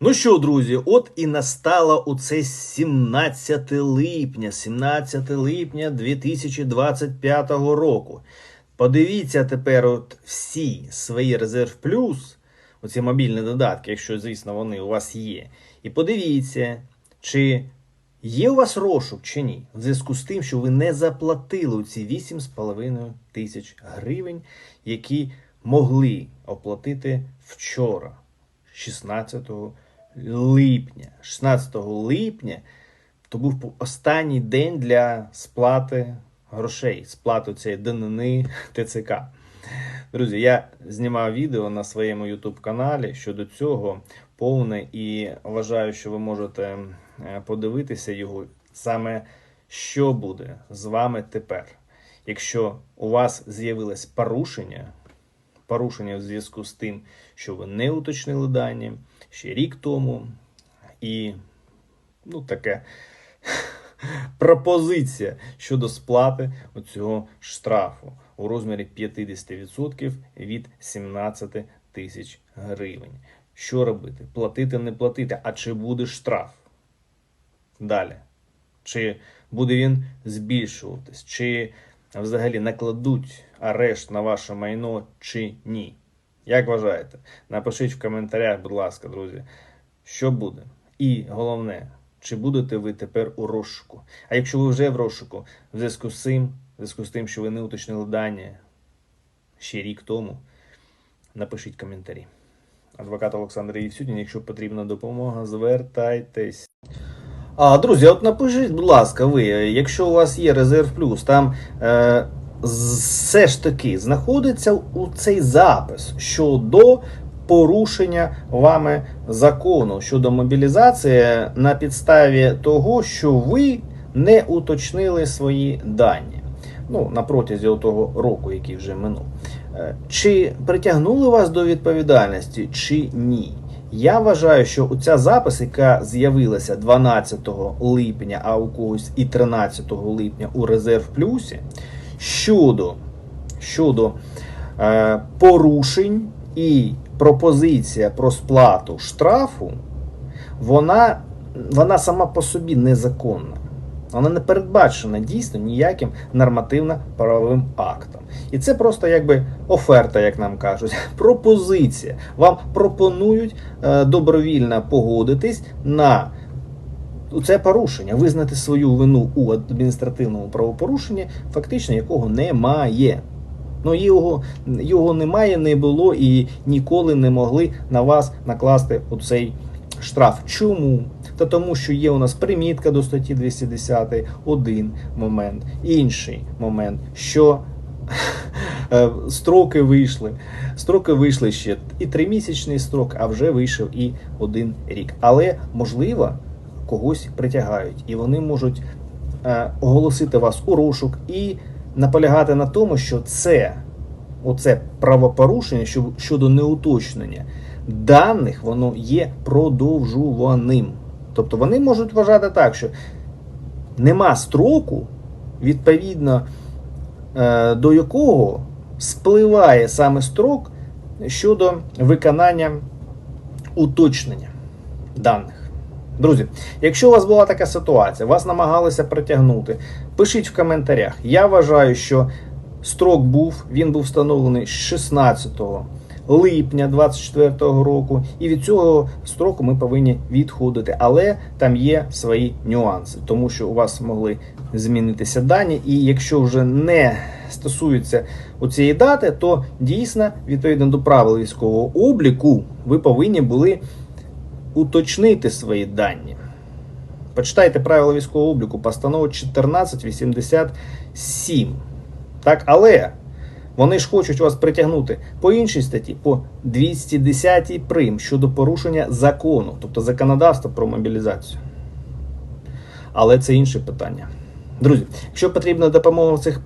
Ну що, друзі, от і настало оце 17 липня, 17 липня 2025 року. Подивіться тепер от всі свої резерв плюс, оці мобільні додатки, якщо, звісно, вони у вас є. І подивіться, чи є у вас розшук чи ні, в зв'язку з тим, що ви не заплатили ці 8,5 тисяч гривень, які могли оплатити вчора, 16 липня. 16 липня то був останній день для сплати грошей, сплати цієї данини ТЦК. Друзі, я знімав відео на своєму YouTube каналі щодо цього повне і вважаю, що ви можете е, подивитися його саме що буде з вами тепер. Якщо у вас з'явилось порушення, порушення в зв'язку з тим, що ви не уточнили дані ще рік тому, і ну, таке пропозиція щодо сплати цього штрафу у розмірі 50% від 17 тисяч гривень. Що робити? Платити, не платити. А чи буде штраф? Далі. Чи буде він збільшуватись? Чи взагалі накладуть арешт на ваше майно чи ні? Як вважаєте? Напишіть в коментарях, будь ласка, друзі, що буде. І головне, чи будете ви тепер у розшуку? А якщо ви вже в розшуку, в зв'язку з цим, в зв'язку з тим, що ви не уточнили дані ще рік тому, напишіть коментарі. Адвокат Олександр Євсютін, якщо потрібна допомога, звертайтесь. А, друзі, от напишіть, будь ласка, ви, якщо у вас є резерв плюс, там е, все ж таки знаходиться у цей запис щодо порушення вами закону щодо мобілізації на підставі того, що ви не уточнили свої дані. Ну, на протязі того року, який вже минув. Е, Чи притягнули вас до відповідальності, чи ні? Я вважаю, що ця запис, яка з'явилася 12 липня, а у когось і 13 липня у резерв плюсі, щодо, щодо е, порушень і пропозиція про сплату штрафу, вона, вона сама по собі незаконна. Вона не передбачена дійсно ніяким нормативно-правовим актом. І це просто якби оферта, як нам кажуть, пропозиція. Вам пропонують е, добровільно погодитись на це порушення, визнати свою вину у адміністративному правопорушенні, фактично якого немає. Ну, його, його немає, не було і ніколи не могли на вас накласти оцей штраф. Чому? Та тому, що є у нас примітка до статті 210, один момент, інший момент, що е, строки вийшли. Строки вийшли ще і тримісячний строк, а вже вийшов і один рік. Але можливо, когось притягають, і вони можуть е, оголосити вас у розшук і наполягати на тому, що це оце правопорушення що- щодо неуточнення даних, воно є продовжуваним. Тобто вони можуть вважати так, що нема строку, відповідно е, до якого спливає саме строк щодо виконання уточнення даних. Друзі, якщо у вас була така ситуація, вас намагалися притягнути, пишіть в коментарях. Я вважаю, що строк був, він був встановлений 16 липня 2024 року, і від цього строку ми повинні відходити. Але там є свої нюанси, тому що у вас могли змінитися дані, і якщо вже не стосується у цієї дати, то дійсно, відповідно до правил військового обліку, ви повинні були уточнити свої дані. Почитайте правила військового обліку, постанова 1487. Так, але вони ж хочуть вас притягнути по іншій статті, по 210 прим щодо порушення закону, тобто законодавства про мобілізацію. Але це інше питання. Друзі, якщо потрібна допомога в цих,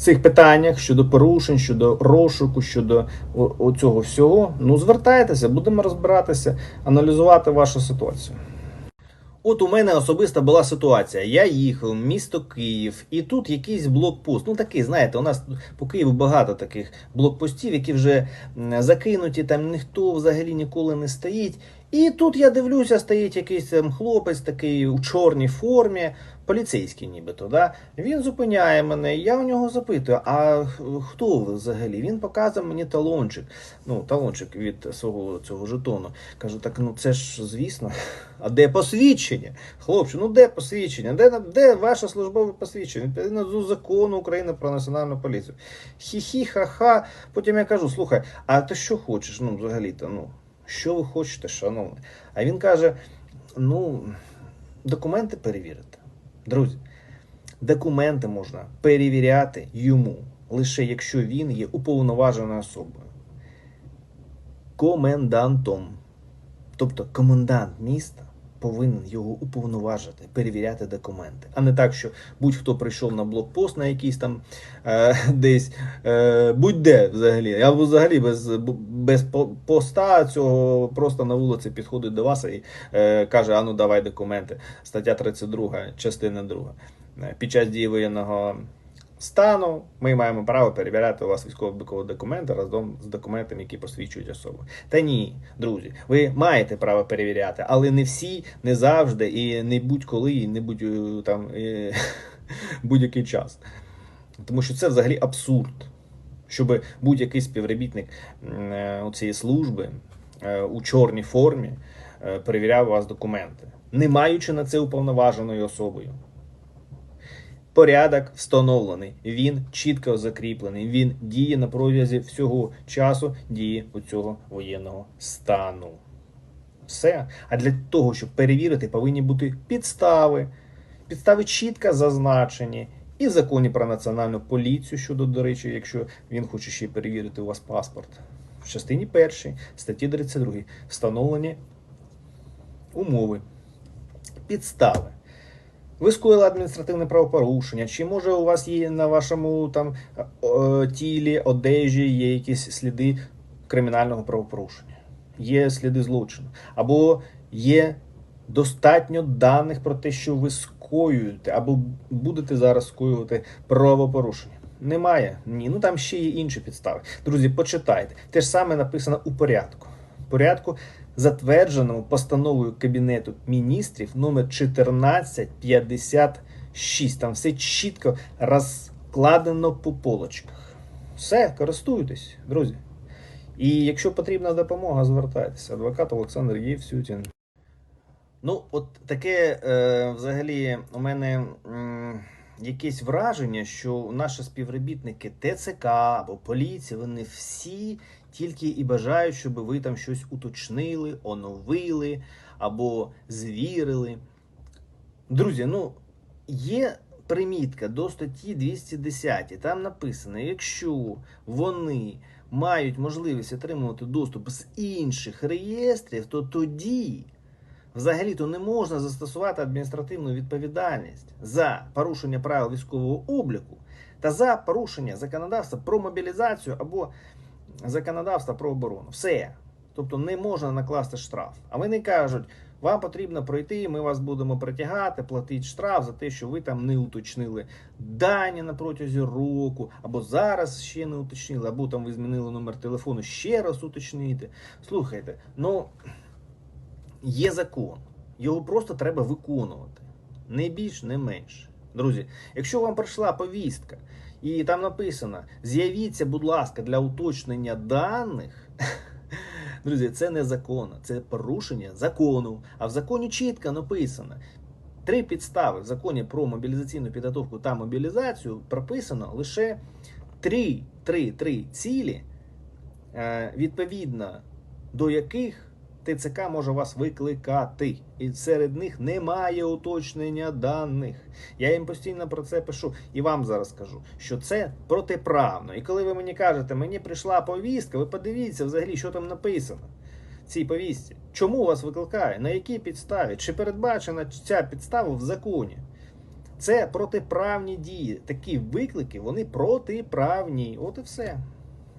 цих питаннях щодо порушень, щодо розшуку, щодо о- оцього всього, ну звертайтеся, будемо розбиратися, аналізувати вашу ситуацію. От у мене особиста була ситуація. Я їхав, місто Київ, і тут якийсь блокпост. Ну такий, знаєте, у нас по Києву багато таких блокпостів, які вже закинуті, там ніхто взагалі ніколи не стоїть. І тут я дивлюся, стоїть якийсь хлопець такий у чорній формі, поліцейський нібито. Да? Він зупиняє мене, я у нього запитую, а хто ви взагалі? Він показує мені талончик. Ну, талончик від свого цього жетону. Кажу, так ну це ж звісно. А де посвідчення? Хлопче, ну де посвідчення? Де, де ваше службове посвідчення? Відповідно до закону України про національну поліцію. Хі-хі, ха-ха. Потім я кажу, слухай, а ти що хочеш? Ну, взагалі-то, ну, що ви хочете, шановний? А він каже: ну, документи перевірити. Друзі, документи можна перевіряти йому, лише якщо він є уповноваженою особою. Комендантом. Тобто комендант міста повинен його уповноважити, перевіряти документи. А не так, що будь-хто прийшов на блокпост на якийсь там е, десь е, будь-де взагалі. Я взагалі без, без поста цього просто на вулиці підходить до вас і е, каже: а ну давай документи. Стаття 32, частина 2. Е, Під час дії воєнного стану ми маємо право перевіряти у вас військово-облікові документи разом з документами, які посвідчують особу. Та ні, друзі, ви маєте право перевіряти, але не всі, не завжди, і не будь-коли, і не будь е, там е, будь-який час. Тому що це взагалі абсурд, щоб будь-який співробітник е, у цієї служби у чорній формі перевіряв у вас документи, не маючи на це уповноваженою особою. Порядок встановлений, він чітко закріплений. Він діє на протязі всього часу дії у цього воєнного стану. Все. А для того, щоб перевірити, повинні бути підстави. Підстави чітко зазначені і в законі про національну поліцію щодо, до речі, якщо він хоче ще перевірити у вас паспорт. В частині першій статті 32 встановлені умови, підстави. Ви скоїли адміністративне правопорушення, чи може у вас є на вашому там тілі, одежі є якісь сліди кримінального правопорушення, є сліди злочину, або є достатньо даних про те, що ви скоюєте, або будете зараз скоювати правопорушення. Немає. Ні, ну там ще є інші підстави. Друзі, почитайте. Те ж саме написано у порядку. Порядку затвердженому постановою Кабінету міністрів номер 1456. Там все чітко розкладено по полочках. Все, користуйтесь, друзі. І якщо потрібна допомога, звертайтеся. Адвокат Олександр Євсютін. Ну, от таке е, взагалі у мене м, якесь враження, що наші співробітники ТЦК або поліції, вони всі тільки і бажають, щоб ви там щось уточнили, оновили або звірили. Друзі, ну є примітка до статті 210. Там написано, якщо вони мають можливість отримувати доступ з інших реєстрів, то тоді взагалі-то не можна застосувати адміністративну відповідальність за порушення правил військового обліку та за порушення законодавства про мобілізацію або законодавства про оборону. Все. Тобто не можна накласти штраф. А вони кажуть, вам потрібно пройти, ми вас будемо притягати, платити штраф за те, що ви там не уточнили дані на протязі року, або зараз ще не уточнили, або там ви змінили номер телефону, ще раз уточнити. Слухайте, ну є закон, його просто треба виконувати. Не більш, не менше. Друзі, якщо вам прийшла повістка, і там написано: з'явіться, будь ласка, для уточнення даних. Друзі, це не законно, це порушення закону. А в законі чітко написано. Три підстави в законі про мобілізаційну підготовку та мобілізацію прописано лише три, три, три цілі, е, відповідно до яких ТЦК може вас викликати. І серед них немає уточнення даних. Я їм постійно про це пишу і вам зараз кажу, що це протиправно. І коли ви мені кажете, мені прийшла повістка, ви подивіться взагалі, що там написано в цій повістці. Чому вас викликає? На якій підставі? Чи передбачена ця підстава в законі? Це протиправні дії. Такі виклики, вони протиправні. От і все.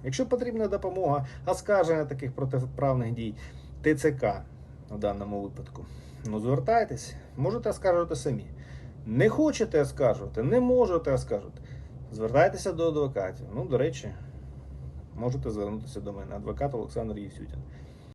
Якщо потрібна допомога, оскарження таких протиправних дій, ТЦК в даному випадку. Ну, звертайтесь, можете оскаржувати самі. Не хочете оскаржувати, не можете оскаржувати. Звертайтеся до адвокатів. Ну, до речі, можете звернутися до мене. Адвокат Олександр Євсютін.